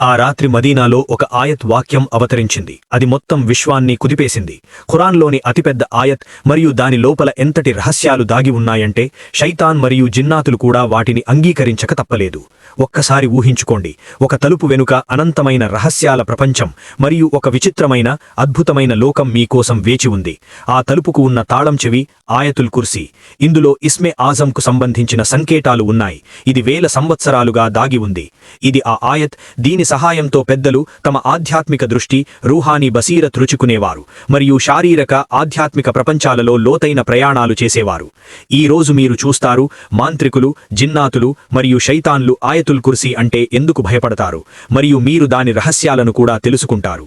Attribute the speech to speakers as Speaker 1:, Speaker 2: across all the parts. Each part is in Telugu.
Speaker 1: ఆ రాత్రి మదీనాలో ఒక ఆయత్ వాక్యం అవతరించింది. అది మొత్తం విశ్వాన్ని కుదిపేసింది. ఖురాన్లోని అతిపెద్ద ఆయత్ మరియు దాని లోపల ఎంతటి రహస్యాలు దాగి ఉన్నాయంటే శైతాన్ మరియు జిన్నాతులు కూడా వాటిని అంగీకరించక తప్పలేదు. ఒక్కసారి ఊహించుకోండి. ఒక తలుపు వెనుక అనంతమైన రహస్యాల ప్రపంచం మరియు ఒక విచిత్రమైన అద్భుతమైన లోకం మీకోసం వేచి ఉంది. ఆ తలుపుకు ఉన్న తాళం చెవి ఆయతుల్ కుర్సీ. ఇందులో ఇస్మే ఆజంకు సంబంధించిన సంకేతాలు ఉన్నాయి. ఇది వేల సంవత్సరాలుగా దాగి ఉంది. ఇది ఆ ఆయత్ దీని సహాయంతో పెద్దలు తమ ఆధ్యాత్మిక దృష్టి రూహానీ బసీరత్ రుచుకునేవారు మరియు శారీరక ఆధ్యాత్మిక ప్రపంచాలలో లోతైన ప్రయాణాలు చేసేవారు. ఈ రోజు మీరు చూస్తారు మాంత్రికులు జిన్నాతులు మరియు శైతాన్లు ఆయతుల్ కుర్సీ అంటే ఎందుకు భయపడతారు మరియు మీరు దాని రహస్యాలను కూడా తెలుసుకుంటారు.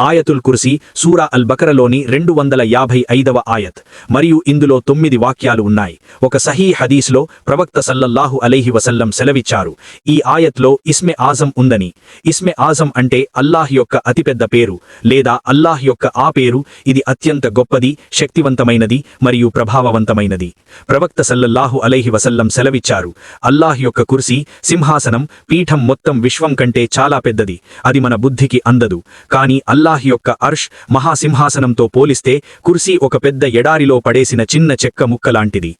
Speaker 1: ఆయతుల్ కుర్సీ సూరా అల్ బకరలోని రెండు వందల యాభై ఐదవ ఆయత్. మరియు ఇందులో తొమ్మిది వాక్యాలు ఉన్నాయి. ఒక సహీ హదీస్లో ప్రవక్త సల్లల్లాహు అలైహి వసల్లం సెలవిచ్చారు ఈ ఆయత్లో ఇస్మె ఆజం ఉందని. ఇస్మె ఆజం అంటే అల్లాహ్ యొక్క అతిపెద్ద పేరు లేదా అల్లాహ్ యొక్క ఆ పేరు. ఇది అత్యంత గొప్పది శక్తివంతమైనది మరియు ప్రభావవంతమైనది. ప్రవక్త సల్లల్లాహు అలైహి వసల్లం సెలవిచ్చారు అల్లాహ్ యొక్క కుర్సీ సింహాసనం పీఠం మొత్తం విశ్వం కంటే చాలా పెద్దది. అది మన బుద్ధికి అందదు. కానీ అల్లాహ్ యొక్క అర్ష్ మహాసింహాసనంతో పోలిస్తే కుర్సీ ఒక పెద్ద ఎడారిలో పడేసిన చిన్న చెక్క ముక్కలాంటిది.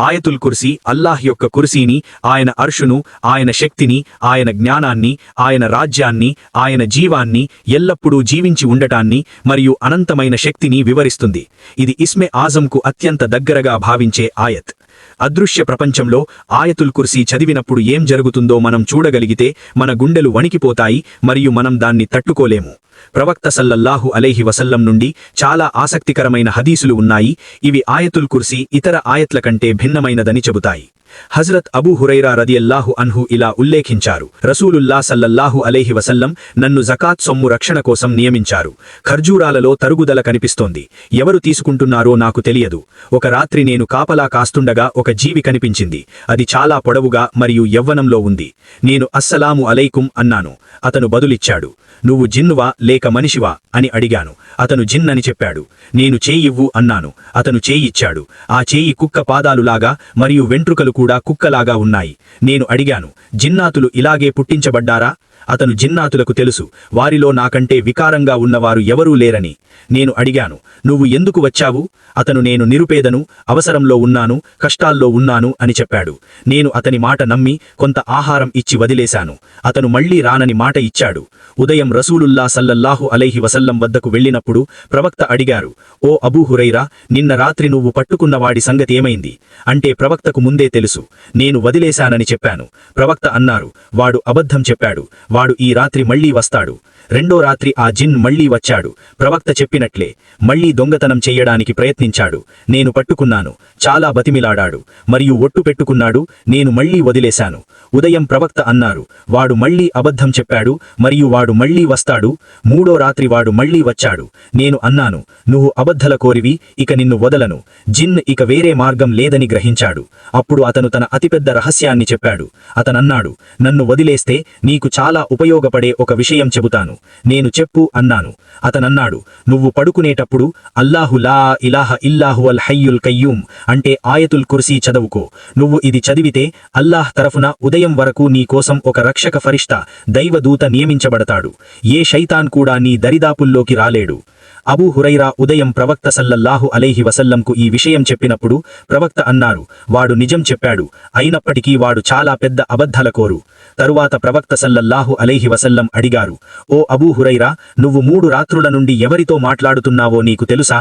Speaker 1: ఆయతుల్ కుర్సీ అల్లాహ్ యొక్క కుర్సీని ఆయన అర్షును ఆయన శక్తిని ఆయన జ్ఞానాన్ని ఆయన రాజ్యాన్ని ఆయన జీవాన్ని ఎల్లప్పుడూ జీవించి ఉండటాన్ని మరియు అనంతమైన శక్తిని వివరిస్తుంది. ఇది ఇస్మె ఆజంకు అత్యంత దగ్గరగా భావించే ఆయత్. అదృశ్య ప్రపంచంలో ఆయతుల్ కుర్సీ చదివినప్పుడు ఏం జరుగుతుందో మనం చూడగలిగితే మన గుండెలు వణికిపోతాయి మరియు మనం దాన్ని తట్టుకోలేము. ప్రవక్త సల్లల్లాహు అలైహి వసల్లం నుండి చాలా ఆసక్తికరమైన హదీసులు ఉన్నాయి. ఇవి ఆయతుల్ కుర్సీ ఇతర ఆయత్ల కంటే భిన్నమైనదని చెబుతాయి. హజరత్ అబూ హురైరా రదియల్లాహు అన్హు ఇలా ఉల్లేఖించారు. రసూలుల్లా సల్లల్లాహు అలైహి వసల్లం నన్ను జకాత్ సొమ్ము రక్షణ కోసం నియమించారు. ఖర్జూరాలలో తరుగుదల కనిపిస్తోంది. ఎవరు తీసుకుంటున్నారో నాకు తెలియదు. ఒక రాత్రి నేను కాపలా కాస్తుండగా ఒక జీవి కనిపించింది. అది చాలా పొడవుగా మరియు యవ్వనంలో ఉంది. నేను అస్సలాము అలైకుం అన్నాను. అతను బదులిచ్చాడు. నువ్వు జిన్నువా లేక మనిషివా? అని అడిగాను. అతను జిన్ అని చెప్పాడు. నేను చేయివ్వు అన్నాను. అతను చేయిచ్చాడు ఆ చేయి కుక్క పాదాలులాగా మరియు వెంట్రుకలు కూడా కుక్కలాగా ఉన్నాయి. నేను అడిగాను జిన్నాతులు ఇలాగే పుట్టించబడ్డారా? అతను జిన్నాతులకు తెలుసు వారిలో నాకంటే వికారంగా ఉన్నవారు ఎవరూ లేరని. నేను అడిగాను నువ్వు ఎందుకు వచ్చావు? అతను నేను నిరుపేదను అవసరంలో ఉన్నాను కష్టాల్లో ఉన్నాను అని చెప్పాడు. నేను అతని మాట నమ్మి కొంత ఆహారం ఇచ్చి వదిలేశాను. అతను మళ్ళీ రానని మాట ఇచ్చాడు. ఉదయం రసూలుల్లా సల్లల్లాహు అలైహి వసల్లం వద్దకు వెళ్ళినప్పుడు ప్రవక్త అడిగారు ఓ అబూహురైరా నిన్న రాత్రి నువ్వు పట్టుకున్నవాడి సంగతి ఏమైంది? అంటే ప్రవక్తకు ముందే తెలుసు నేను వదిలేశానని చెప్పాను. ప్రవక్త అన్నారు వాడు అబద్ధం చెప్పాడు వాడు ఈ రాత్రి మళ్ళీ వస్తాడు. రెండో రాత్రి ఆ జిన్ మళ్ళీ వచ్చాడు. ప్రవక్త చెప్పినట్లే మళ్ళీ దొంగతనం చెయ్యడానికి ప్రయత్నించాడు. నేను పట్టుకున్నాను చాలా బతిమిలాడాడు. మరియు ఒట్టు పెట్టుకున్నాడు నేను మళ్ళీ వదిలేశాను. ఉదయం ప్రవక్త అన్నారు వాడు మళ్ళీ అబద్ధం చెప్పాడు మరియు వాడు మళ్ళీ వస్తాడు. మూడో రాత్రి వాడు మళ్ళీ వచ్చాడు. నేను అన్నాను నువ్వు అబద్ధల కోరివి ఇక నిన్ను వదలను. జిన్ ఇక వేరే మార్గం లేదని గ్రహించాడు. అప్పుడు అతను తన అతిపెద్ద రహస్యాన్ని చెప్పాడు. అతనన్నాడు నన్ను వదిలేస్తే నీకు చాలా ఉపయోగపడే ఒక విషయం చెబుతాను. నేను చెప్పు అన్నాను. అతనన్నాడు నువ్వు పడుకునేటప్పుడు అల్లాహు లా ఇలాహ ఇల్లాహు అల్ హయ్యుల్ కయ్యూమ్ అంటే ఆయతుల్ కుర్సీ చదువుకో. నువ్వు ఇది చదివితే అల్లాహ్ తరఫున ఉదయం వరకు నీ కోసం ఒక రక్షక ఫరిష్ట దైవదూత నియమించబడతాడు. ఏ శైతాన్ కూడా నీ దరిదాపుల్లోకి రాలేడు. అబూ హురైరా ఉదయం ప్రవక్త సల్లల్లాహు అలైహి వసల్లంకు ఈ విషయం చెప్పినప్పుడు ప్రవక్త అన్నారు వాడు నిజం చెప్పాడు అయినప్పటికీ వాడు చాలా పెద్ద అబద్ధలకోరు తరువాత ప్రవక్త సల్లల్లాహు అలైహి వసల్లం అడిగారు ఓ అబూ హురైరా నువ్వు మూడు రాత్రుల నుండి ఎవరితో మాట్లాడుతున్నావో నీకు తెలుసా?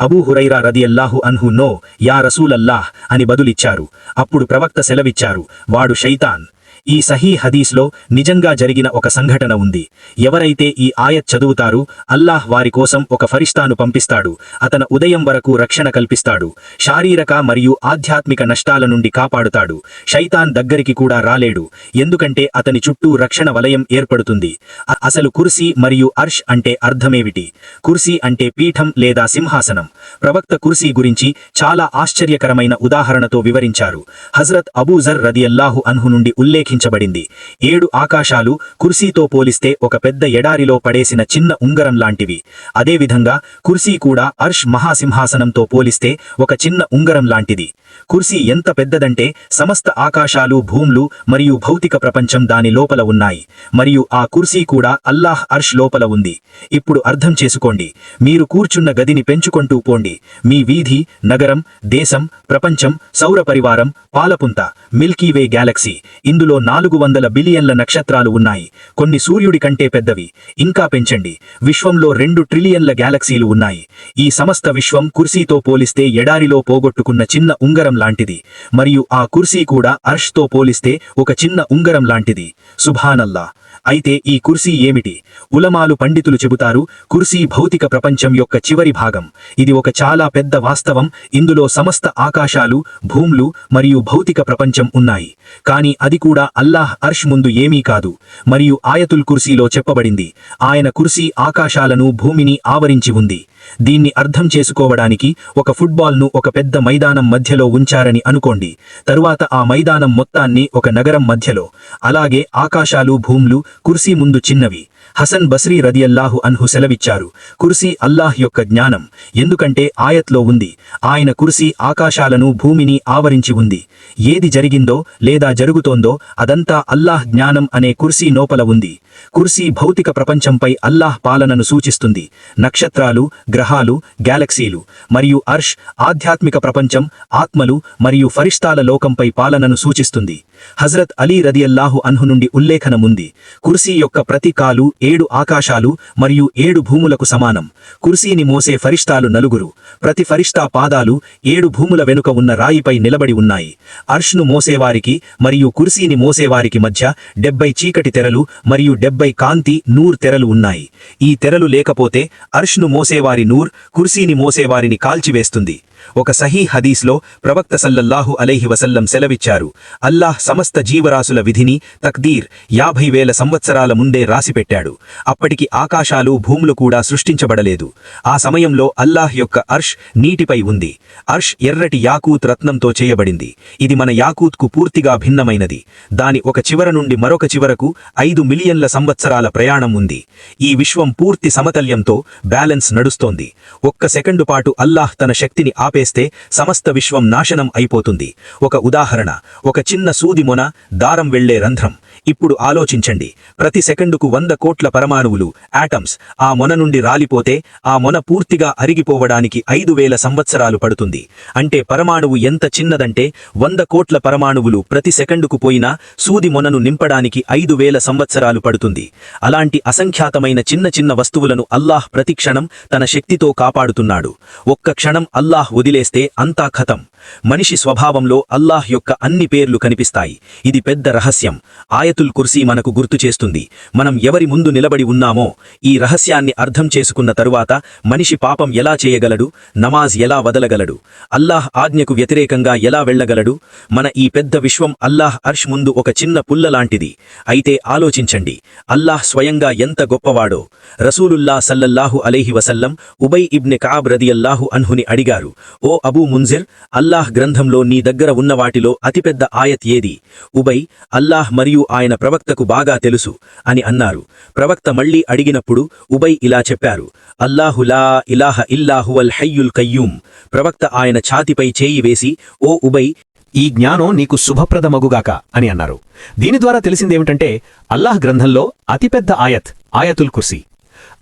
Speaker 1: అబూ హురైరా రదియల్లాహు అన్హు నో యా రసూలల్లాహ్ అని బదులిచ్చారు. అప్పుడు ప్రవక్త సెలవిచ్చారు వాడు శైతాన్. ఈ సహీ హదీస్లో నిజంగా జరిగిన ఒక సంఘటన ఉంది. ఎవరైతే ఈ ఆయత్ చదువుతారు అల్లాహ్ వారి కోసం ఒక ఫరిష్తాను పంపిస్తాడు. అతను ఉదయం వరకు రక్షణ కల్పిస్తాడు. శారీరక మరియు ఆధ్యాత్మిక నష్టాల నుండి కాపాడుతాడు. శైతాన్ దగ్గరికి కూడా రాలేడు. ఎందుకంటే అతని చుట్టూ రక్షణ వలయం ఏర్పడుతుంది. అసలు కుర్సీ మరియు అర్ష్ అంటే అర్థమేమిటి? కుర్సీ అంటే పీఠం లేదా సింహాసనం? ప్రవక్త కుర్సీ గురించి చాలా ఆశ్చర్యకరమైన ఉదాహరణతో వివరించారు. హజరత్ అబూజర్ రదియల్లాహు అన్హు నుండి ఉల్లేఖించబడింది ఏడు ఆకాశాలు కుర్సీతో పోలిస్తే ఒక పెద్ద ఎడారిలో పడేసిన చిన్న ఉంగరం లాంటివి. అదేవిధంగా కుర్సీ కూడా అర్ష్ మహాసింహాసనంతో పోలిస్తే ఒక చిన్న ఉంగరం లాంటిది. కుర్సీ ఎంత పెద్దదంటే సమస్త ఆకాశాలు భూమ్లు మరియు భౌతిక ప్రపంచం దాని లోపల ఉన్నాయి. మరియు ఆ కుర్సీ కూడా అల్లాహ్ అర్ష్ లోపల ఉంది. ఇప్పుడు అర్థం చేసుకోండి. మీరు కూర్చున్న గదిని పెంచుకుంటూ పోండి. మీ వీధి నగరం దేశం ప్రపంచం సౌర పరివారం పాలపుంత మిల్కీవే గ్యాలక్సీ. ఇందులో నాలుగు వందల బిలియన్ల నక్షత్రాలు ఉన్నాయి. కొన్ని సూర్యుడి కంటే పెద్దవి. ఇంకా పెంచండి. విశ్వంలో రెండు ట్రిలియన్ల గ్యాలక్సీలు ఉన్నాయి. ఈ సమస్త విశ్వం కుర్సీతో పోలిస్తే ఎడారిలో పోగొట్టుకున్న చిన్న ఉంగరం లాంటిది. మరియు ఆ కుర్సీ కూడా అర్ష్తో పోలిస్తే ఒక చిన్న ఉంగరం లాంటిది. సుభానల్లా. అయితే ఈ కుర్సీ ఏమిటి? ఉలమాలు పండితులు చెబుతారు కుర్సీ భౌతిక ప్రపంచం యొక్క చివరి భాగం. ఇది ఒక చాలా పెద్ద వాస్తవం. ఇందులో సమస్త ఆకాశాలు భూములు మరియు భౌతిక ప్రపంచం ఉన్నాయి. కానీ అది కూడా అల్లాహ్ అర్ష్ ముందు ఏమీ కాదు. మరియు ఆయతుల్ కుర్సీలో చెప్పబడింది ఆయన కుర్సీ ఆకాశాలను భూమిని ఆవరించి ఉంది. దీన్ని అర్థం చేసుకోవడానికి ఒక ఫుట్బాల్ను ఒక పెద్ద మైదానం మధ్యలో ఉంచారని అనుకోండి. తరువాత ఆ మైదానం మొత్తాన్ని ఒక నగరం మధ్యలో. అలాగే ఆకాశాలు భూములు కుర్సీ ముందు చిన్నవి. హసన్ బస్రీ రదియల్లాహు అన్హు సెలవిచ్చారు కుర్సీ అల్లాహ్ యొక్క జ్ఞానం ఎందుకంటే ఆయత్లో ఉంది ఆయన కుర్సీ ఆకాశాలను భూమిని ఆవరించి ఉంది ఏది జరిగిందో లేదా జరుగుతోందో అదంతా అల్లాహ్ జ్ఞానం అనే కుర్సీ నోపల ఉంది కుర్సీ భౌతిక ప్రపంచంపై అల్లాహ్ పాలనను సూచిస్తుంది నక్షత్రాలు గ్రహాలు గ్యాలక్సీలు మరియు అర్ష్ ఆధ్యాత్మిక ప్రపంచం ఆత్మలు మరియు ఫరిష్తాల లోకంపై పాలనను సూచిస్తుంది. హజరత్ అలీ రదియల్లాహు అన్హు నుండి ఉల్లేఖనముంది కుర్సీ యొక్క ప్రతి కాలు ఏడు ఆకాశాలు మరియు ఏడు భూములకు సమానం. కుర్సీని మోసే ఫరిష్టాలు నలుగురు. ప్రతి ఫరిష్టా పాదాలు ఏడు భూముల వెనుక ఉన్న రాయిపై నిలబడి ఉన్నాయి. అర్ష్ను మోసేవారికి మరియు కుర్సీని మోసేవారికి మధ్య డెబ్బై చీకటి తెరలు మరియు డెబ్బై కాంతి నూర్ తెరలు ఉన్నాయి. ఈ తెరలు లేకపోతే అర్ష్ను మోసేవారి నూర్ కుర్సీని మోసేవారిని కాల్చివేస్తుంది. ఒక సహీ హదీస్లో ప్రవక్త సల్లల్లాహు అలైహి వసల్లం సెలవిచ్చారు. అల్లాహ్ సమస్త జీవరాశుల విధిని తక్దీర్ యాభై వేల సంవత్సరాల ముందే రాసిపెట్టాడు. అప్పటికి ఆకాశాలు భూములు కూడా సృష్టించబడలేదు. ఆ సమయంలో అల్లాహ్ యొక్క అర్ష్ నీటిపై ఉంది. అర్ష్ ఎర్రటి యాకూత్ రత్నంతో చేయబడింది. ఇది మన యాకూత్కు పూర్తిగా భిన్నమైనది. దాని ఒక చివర నుండి మరొక చివరకు ఐదు మిలియన్ల సంవత్సరాల ప్రయాణం ఉంది. ఈ విశ్వం పూర్తి సమతల్యంతో బ్యాలెన్స్ నడుస్తోంది. ఒక్క సెకండు పాటు అల్లాహ్ తన శక్తిని ఆపేస్తే సమస్త విశ్వం నాశనం అయిపోతుంది. ఒక ఉదాహరణ ఒక చిన్న సూది మొన దారం వెళ్ళే రంధ్రం. ఇప్పుడు ఆలోచించండి ప్రతి సెకండుకు వంద కోట్ల పరమాణువులు ఆటమ్స్ ఆ మొన నుండి రాలిపోతే ఆ మొన పూర్తిగా అరిగిపోవడానికి ఐదు వేల సంవత్సరాలు పడుతుంది. అంటే పరమాణువు ఎంత చిన్నదంటే వంద కోట్ల పరమాణువులు ప్రతి సెకండుకు పోయినా సూది మొనను నింపడానికి ఐదు వేల సంవత్సరాలు పడుతుంది. అలాంటి అసంఖ్యాతమైన చిన్న చిన్న వస్తువులను అల్లాహ్ ప్రతి క్షణం తన శక్తితో కాపాడుతున్నాడు. ఒక్క క్షణం అల్లాహ్ వదిలేస్తే అంతా ఖతం. మనిషి స్వభావంలో అల్లాహ్ యొక్క అన్ని పేర్లు కనిపిస్తాయి. ఇది పెద్ద రహస్యం. ఆయతుల్ కుర్సీ మనకు గుర్తు చేస్తుంది. మనం ఎవరి ముందు నిలబడి ఉన్నామో ఈ రహస్యాన్ని అర్థం చేసుకున్న తరువాత మనిషి పాపం ఎలా చేయగలడు నమాజ్ ఎలా వదలగలడు అల్లాహ్ ఆజ్ఞకు వ్యతిరేకంగా ఎలా వెళ్ళగలడు మన ఈ పెద్ద విశ్వం అల్లాహ్ అర్ష్ ముందు ఒక చిన్న పుల్ల లాంటిది. అయితే ఆలోచించండి. అల్లాహ్ స్వయంగా ఎంత గొప్పవాడో. రసూలుల్లా సల్లల్లాహు అలైహి వసల్లం ఉబై ఇబ్నె కాబ్ రదియల్లాహు అన్హుని అడిగారు ఓ అబూ ముంజిర్ అల్లాహ్ గ్రంథంలో నీ దగ్గర ఉన్న వాటిలో అతిపెద్ద ఆయత్ ఏది? ఉబై అల్లాహ్ మరియు ఆయన ప్రవక్తకు బాగా తెలుసు అని అన్నారు. ప్రవక్త మళ్ళీ అడిగినప్పుడు ఉబై ఇలా చెప్పారు. అల్లాహు లా ఇలాహ ఇల్లాహువల్ హయ్యుల్ కయ్యూమ్. ప్రవక్త ఆయన ఛాతిపై చేయి వేసి ఓ ఉబై
Speaker 2: ఈ జ్ఞానం నీకు శుభప్రదమగుగాక అని అన్నారు. దీని ద్వారా తెలిసిందేమిటంటే అల్లాహ్ గ్రంథంలో అతిపెద్ద ఆయత్ ఆయతుల్ కుర్సీ.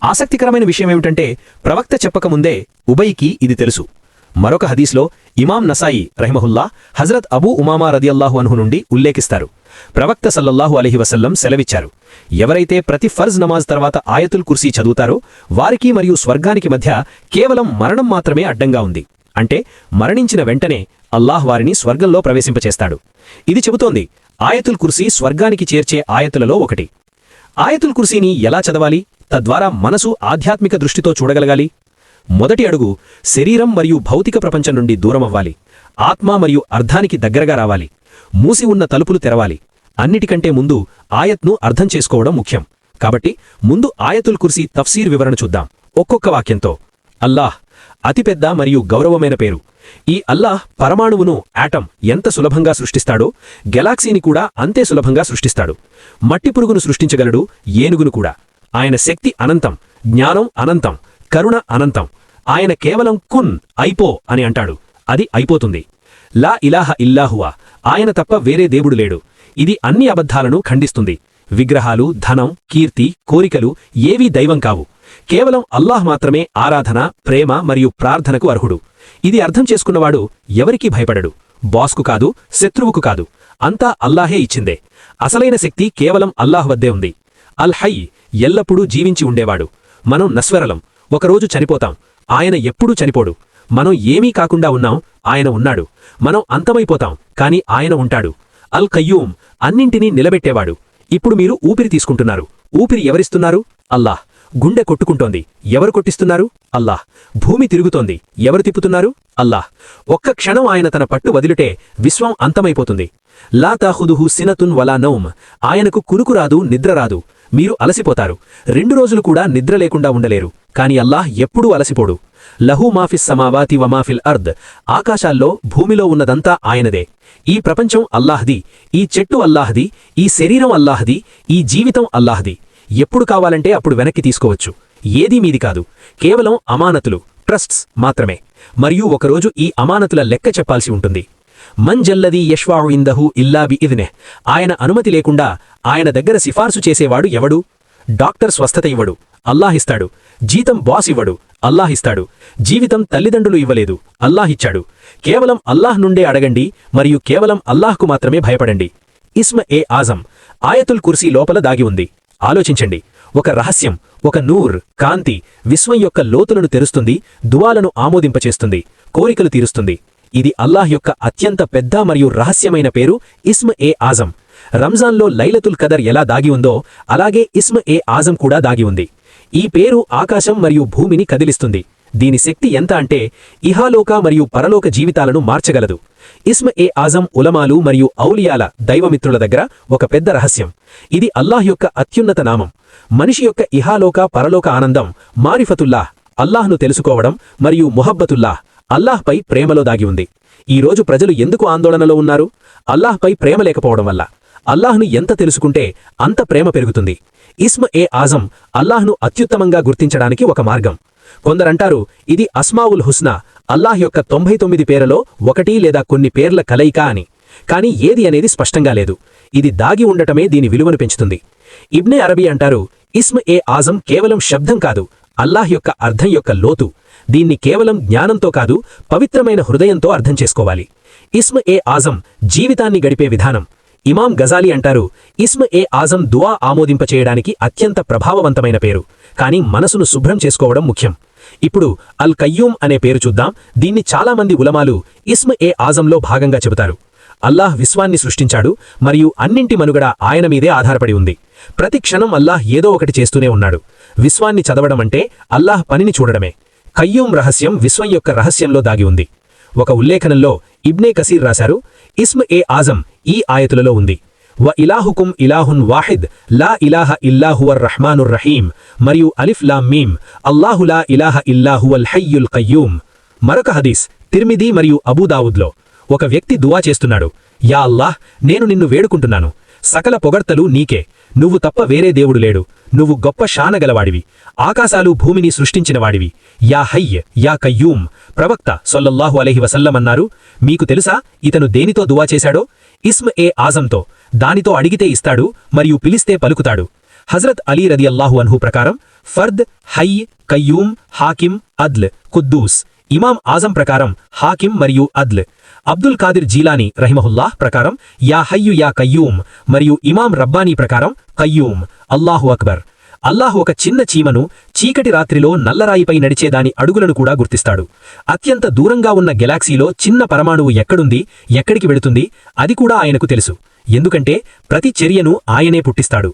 Speaker 2: ఆసక్తికరమైన విషయమేమిటంటే ప్రవక్త చెప్పకముందే ఉబైకి ఇది తెలుసు. మరొక హదీస్లో ఇమాం నసాయి రహిమహుల్లా హజరత్ అబూ ఉమామా రదియల్లాహు అన్హు నుండి ఉల్లేఖిస్తారు. ప్రవక్త సల్లల్లాహు అలహి వసల్లం సెలవిచ్చారు. ఎవరైతే ప్రతి ఫర్జ్ నమాజ్ తర్వాత ఆయతుల్ కుర్సీ చదువుతారో వారికి మరియు స్వర్గానికి మధ్య కేవలం మరణం మాత్రమే అడ్డంగా ఉంది. అంటే మరణించిన వెంటనే అల్లాహ్ వారిని స్వర్గంలో ప్రవేశింపచేస్తాడు. ఇది చెబుతోంది ఆయతుల్ కుర్సీ స్వర్గానికి చేర్చే ఆయతులలో ఒకటి. ఆయతుల్ కుర్సీని ఎలా చదవాలి? తద్వారా మనసు ఆధ్యాత్మిక దృష్టితో చూడగలగాలి? మొదటి అడుగు శరీరం మరియు భౌతిక ప్రపంచం నుండి దూరమవ్వాలి. ఆత్మ మరియు అర్థానికి దగ్గరగా రావాలి. మూసి ఉన్న తలుపులు తెరవాలి. అన్నిటికంటే ముందు ఆయత్ను అర్థం చేసుకోవడం ముఖ్యం. కాబట్టి ముందు ఆయతుల్ కుర్సీ తఫ్సీర్ వివరణ చూద్దాం. ఒక్కొక్క వాక్యంతో. అల్లాహ్ అతిపెద్ద మరియు గౌరవమైన పేరు. ఈ అల్లాహ్ పరమాణువును యాటం ఎంత సులభంగా సృష్టిస్తాడో గెలాక్సీని కూడా అంతే సులభంగా సృష్టిస్తాడు. మట్టి పురుగును సృష్టించగలడు ఏనుగును కూడా. ఆయన శక్తి అనంతం జ్ఞానం అనంతం కరుణ అనంతం. ఆయన కేవలం కున్ అయిపో అని అంటాడు. అది అయిపోతుంది. లా ఇలాహ ఇల్లాహువా ఆయన తప్ప వేరే దేవుడు లేడు. ఇది అన్ని అబద్ధాలను ఖండిస్తుంది. విగ్రహాలు ధనం కీర్తి కోరికలు ఏవీ దైవం కావు. కేవలం అల్లాహ్ మాత్రమే ఆరాధన ప్రేమ మరియు ప్రార్థనకు అర్హుడు. ఇది అర్థం చేసుకున్నవాడు ఎవరికీ భయపడడు. బాస్కు కాదు శత్రువుకు కాదు. అంతా అల్లాహే ఇచ్చిందే. అసలైన శక్తి కేవలం అల్లాహ్ వద్దే ఉంది. అల్ హై ఎల్లప్పుడూ జీవించి ఉండేవాడు. మనం నస్వరలం. ఒకరోజు చనిపోతాం. ఆయన ఎప్పుడూ చనిపోడు. మనం ఏమీ కాకుండా ఉన్నాం ఆయన ఉన్నాడు. మనం అంతమైపోతాం కాని ఆయన ఉంటాడు. అల్ కయ్యూం అన్నింటినీ నిలబెట్టేవాడు. ఇప్పుడు మీరు ఊపిరి తీసుకుంటున్నారు. ఊపిరి ఎవరిస్తున్నారు? అల్లాహ్. గుండె కొట్టుకుంటోంది. ఎవరు కొట్టిస్తున్నారు? అల్లాహ్. భూమి తిరుగుతోంది. ఎవరు తిప్పుతున్నారు? అల్లాహ్. ఒక్క క్షణం ఆయన తన పట్టు వదిలిటే విశ్వం అంతమైపోతుంది. లాతాహుదుహు సినతున్ వలా నౌమ్. ఆయనకు కునుకు రాదు నిద్ర రాదు. మీరు అలసిపోతారు. రెండు రోజులు కూడా నిద్ర లేకుండా ఉండలేరు. కాని అల్లాహ్ ఎప్పుడూ అలసిపోడు. లహూ మాఫిస్ సమావాతి వమాఫిల్ అర్ద్. ఆకాశాల్లో భూమిలో ఉన్నదంతా ఆయనదే. ఈ ప్రపంచం అల్లాహ్ది ఈ చెట్టు అల్లాహ్ది ఈ శరీరం అల్లాహ్ది ఈ జీవితం అల్లాహ్ది. ఎప్పుడు కావాలంటే అప్పుడు వెనక్కి తీసుకోవచ్చు. ఏదీ మీది కాదు. కేవలం అమానతులు ట్రస్ట్స్ మాత్రమే. మరియు ఒకరోజు ఈ అమానతుల లెక్క చెప్పాల్సి ఉంటుంది. మంజల్లది యష్వాహు ఇందహు ఇల్లాబి ఇదినే ఆయన అనుమతి లేకుండా ఆయన దగ్గర సిఫార్సు చేసేవాడు ఎవడు? డాక్టర్ స్వస్థత ఇవ్వడు అల్లాహిస్తాడు. జీతం బాస్ ఇవ్వడు అల్లాహిస్తాడు. జీవితం తల్లిదండ్రులు ఇవ్వలేదు అల్లాహిచ్చాడు. కేవలం అల్లాహ్ నుండే అడగండి మరియు కేవలం అల్లాహ్కు మాత్రమే భయపడండి. ఇస్మ ఏ ఆజం ఆయతుల్ కుర్సీ లోపల దాగి ఉంది. ఆలోచించండి ఒక రహస్యం ఒక నూర్ కాంతి విశ్వం యొక్క లోతులను తెరుస్తుంది దువాలను ఆమోదింపచేస్తుంది కోరికలు తీరుస్తుంది. ఇది అల్లాహ్ యొక్క అత్యంత పెద్ద మరియు రహస్యమైన పేరు ఇస్మ్ ఏ ఆజం. రంజాన్లో లైలతుల్ కదర్ ఎలా దాగి ఉందో అలాగే ఇస్మ్ ఏ ఆజం కూడా దాగి ఉంది. ఈ పేరు ఆకాశం మరియు భూమిని కదిలిస్తుంది. దీని శక్తి ఎంత అంటే ఇహాలోక మరియు పరలోక జీవితాలను మార్చగలదు. ఇస్మ్ ఏ ఆజం ఉలమాలు మరియు ఔలియాల దైవమిత్రుల దగ్గర ఒక పెద్ద రహస్యం. ఇది అల్లాహ్ యొక్క అత్యున్నత నామం. మనిషి యొక్క ఇహాలోక పరలోక ఆనందం మారిఫతుల్లాహ్ అల్లాహ్ను తెలుసుకోవడం మరియు మొహబ్బతుల్లాహ్ అల్లాహ్పై ప్రేమలో దాగి ఉంది. ఈ రోజు ప్రజలు ఎందుకు ఆందోళనలో ఉన్నారు? అల్లాహ్పై ప్రేమ లేకపోవడం వల్ల. అల్లాహ్ను ఎంత తెలుసుకుంటే అంత ప్రేమ పెరుగుతుంది. ఇస్మ ఏ ఆజం అల్లాహ్ను అత్యుత్తమంగా గుర్తించడానికి ఒక మార్గం. కొందరంటారు ఇది అస్మావుల్ హుస్నా అల్లాహ్ యొక్క తొంభై తొమ్మిది పేరలో ఒకటి లేదా కొన్ని పేర్ల కలయిక అని. కాని ఏది అనేది స్పష్టంగా లేదు. ఇది దాగి ఉండటమే దీని విలువను పెంచుతుంది. ఇబ్నే అరబీ అంటారు ఇస్మ ఏ ఆజం కేవలం శబ్దం కాదు అల్లాహ్ యొక్క అర్థం యొక్క లోతు. దీన్ని కేవలం జ్ఞానంతో కాదు పవిత్రమైన హృదయంతో అర్థం చేసుకోవాలి. ఇస్మ ఏ ఆజం జీవితాన్ని గడిపే విధానం. ఇమాం గజాలి అంటారు ఇస్మ ఏ ఆజం దువా ఆమోదింపచేయడానికి అత్యంత ప్రభావవంతమైన పేరు కాని మనసును శుభ్రం చేసుకోవడం ముఖ్యం. ఇప్పుడు అల్ కయ్యూమ్ అనే పేరు చూద్దాం దీన్ని చాలామంది ఉలమాలు ఇస్మ ఏ ఆజంలో భాగంగా చెబుతారు. అల్లాహ్ విశ్వాన్ని సృష్టించాడు మరియు అన్నింటి మనుగడ ఆయన మీదే ఆధారపడి ఉంది. ప్రతి క్షణం అల్లాహ్ ఏదో ఒకటి చేస్తూనే ఉన్నాడు. విశ్వాన్ని చదవడం అంటే అల్లాహ్ పనిని చూడడమే. కయ్యూం రహస్యం విశ్వం యొక్క రహస్యంలో దాగి ఉంది. ఒక ఉల్లేఖనంలో ఇబ్నే కసీర్ రాశారు ఇస్మ్ ఏ ఆజం ఈ ఆయతులలో ఉంది. వ ఇలాహుకుం ఇలాహున్ వాహిద్ లా ఇలాహ ఇల్లాహువర్ రహ్మానుర్ రహీం మరియు అలిఫ్ లా మీమ్ అల్లాహులా ఇలాహ ఇల్లాహువల్ హయ్యుల్ కయ్యూం. మరొక హదీస్ తిర్మిది మరియు అబూదావుద్లో ఒక వ్యక్తి దువా చేస్తున్నాడు యా అల్లాహ్ నేను నిన్ను వేడుకుంటున్నాను. సకల పొగడ్తలు నీకే. నువ్వు తప్ప వేరే దేవుడు లేడు. నువ్వు గొప్ప శానగలవాడివి ఆకాశాలు భూమిని సృష్టించినవాడివి. Yeah హయ్య్ yeah కయ్యూం. ప్రవక్త సొల్లల్లాహు అలహి వసల్లమన్నారు మీకు తెలుసా ఇతను దేనితో దువా చేశాడో? ఇస్మ్ ఏ ఆజంతో. దానితో అడిగితే ఇస్తాడు మరియు పిలిస్తే పలుకుతాడు. హజరత్ అలీ రది అల్లాహు అన్హు ప్రకారం ఫర్ద్ హై కయ్యూం హాకిం అద్ల్ కుద్దూస్. ఇమాం ఆజం ప్రకారం హాకిం మరియు అద్ల్. అబ్దుల్ కాదిర్ జీలానీ రహిమహుల్లాహ్ ప్రకారం యా హయ్యు యా కయ్యూం మరియు ఇమాం రబ్బానీ ప్రకారం కయ్యూం అల్లాహు అక్బర్. అల్లాహ్ ఒక చిన్న చీమను చీకటి రాత్రిలో నల్లరాయిపై నడిచేదాని అడుగులను కూడా గుర్తిస్తాడు. అత్యంత దూరంగా ఉన్న గెలాక్సీలో చిన్న పరమాణువు ఎక్కడుంది ఎక్కడికి వెళుతుంది అది కూడా ఆయనకు తెలుసు.
Speaker 3: ఎందుకంటే ప్రతి చర్యను ఆయనే పుట్టిస్తాడు.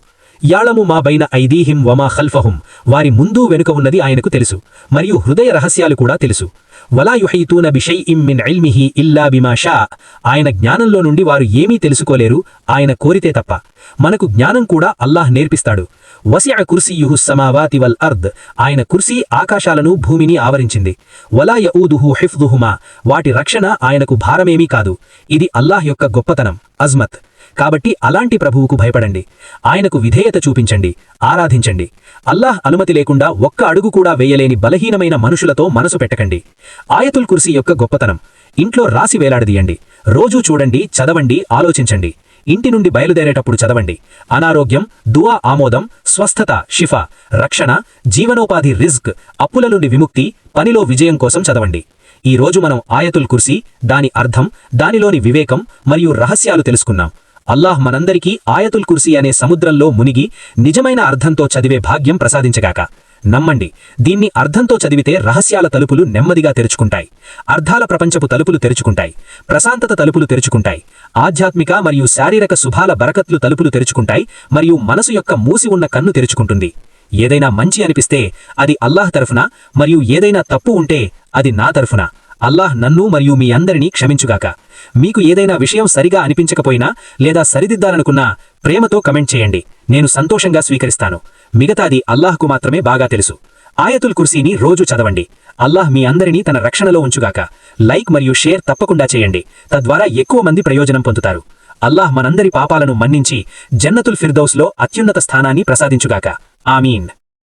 Speaker 3: యాళము మా బైన ఐదీహిం వమా ఖల్ఫహుం. వారి ముందు వెనుక ఉన్నది ఆయనకు తెలుసు. మరియు హృదయ రహస్యాలు కూడా తెలుసు. వలా యుహైతూన ఇమ్ మిన్ ఇల్మిహి ఇల్లా బిమా షా. ఆయన జ్ఞానంలో నుండి వారు ఏమీ తెలుసుకోలేరు ఆయన కోరితే తప్ప. మనకు జ్ఞానం కూడా అల్లాహ్ నేర్పిస్తాడు. వసియ కుర్సీయుహు సమావాతి వల్ అర్ద్. ఆయన కుర్సీ ఆకాశాలను భూమిని ఆవరించింది. వలా యఊదుహు హిఫ్దుహుమా. వాటి రక్షణ ఆయనకు భారమేమీ కాదు. ఇది అల్లాహ్ యొక్క గొప్పతనం. అజ్మత్. కాబట్టి అలాంటి ప్రభువుకు భయపడండి. ఆయనకు విధేయత చూపించండి. ఆరాధించండి. అల్లాహ్ అనుమతి లేకుండా ఒక్క అడుగు కూడా వేయలేని బలహీనమైన మనుషులతో మనసు పెట్టకండి. ఆయతుల్ కుర్సీ యొక్క గొప్పతనం. ఇంట్లో రాసి వేలాడదీయండి. రోజూ చూడండి చదవండి ఆలోచించండి. ఇంటి నుండి బయలుదేరేటప్పుడు చదవండి. అనారోగ్యం దువా ఆమోదం స్వస్థత షిఫా రక్షణ జీవనోపాధి రిస్క్ అప్పుల నుండి విముక్తి పనిలో విజయం కోసం చదవండి. ఈ రోజు మనం ఆయతుల్ కుర్సీ దాని అర్థం దానిలోని వివేకం మరియు రహస్యాలు తెలుసుకున్నాం. అల్లాహ్ మనందరికీ ఆయతుల్ కుర్సీ అనే సముద్రంలో మునిగి నిజమైన అర్థంతో చదివే భాగ్యం ప్రసాదించగాక. నమ్మండి దీన్ని అర్థంతో చదివితే రహస్యాల తలుపులు నెమ్మదిగా తెరుచుకుంటాయి. అర్థాల ప్రపంచపు తలుపులు తెరుచుకుంటాయి. ప్రశాంతత తలుపులు తెరుచుకుంటాయి. ఆధ్యాత్మిక మరియు శారీరక శుభాల బరకత్లు తలుపులు తెరుచుకుంటాయి మరియు మనసు యొక్క మూసి ఉన్న కన్ను తెరుచుకుంటుంది. ఏదైనా మంచి అనిపిస్తే అది అల్లాహ్ తరఫున మరియు ఏదైనా తప్పు ఉంటే అది నా తరఫున. అల్లాహ్ నన్ను మరియు మీ అందరినీ క్షమించుగాక. మీకు ఏదైనా విషయం సరిగా అనిపించకపోయినా లేదా సరిదిద్దాలనుకున్నా ప్రేమతో కమెంట్ చేయండి. నేను సంతోషంగా స్వీకరిస్తాను. మిగతాది అల్లాహ్కు మాత్రమే బాగా తెలుసు. ఆయతుల్ కుర్సీని రోజు చదవండి. అల్లాహ్ మీ అందరినీ తన రక్షణలో ఉంచుగాక. లైక్ మరియు షేర్ తప్పకుండా చేయండి. తద్వారా ఎక్కువ మంది ప్రయోజనం పొందుతారు. అల్లాహ్ మనందరి పాపాలను మన్నించి జన్నతుల్ ఫిర్దౌస్లో అత్యున్నత స్థానాన్ని ప్రసాదించుగాక. ఆమీన్.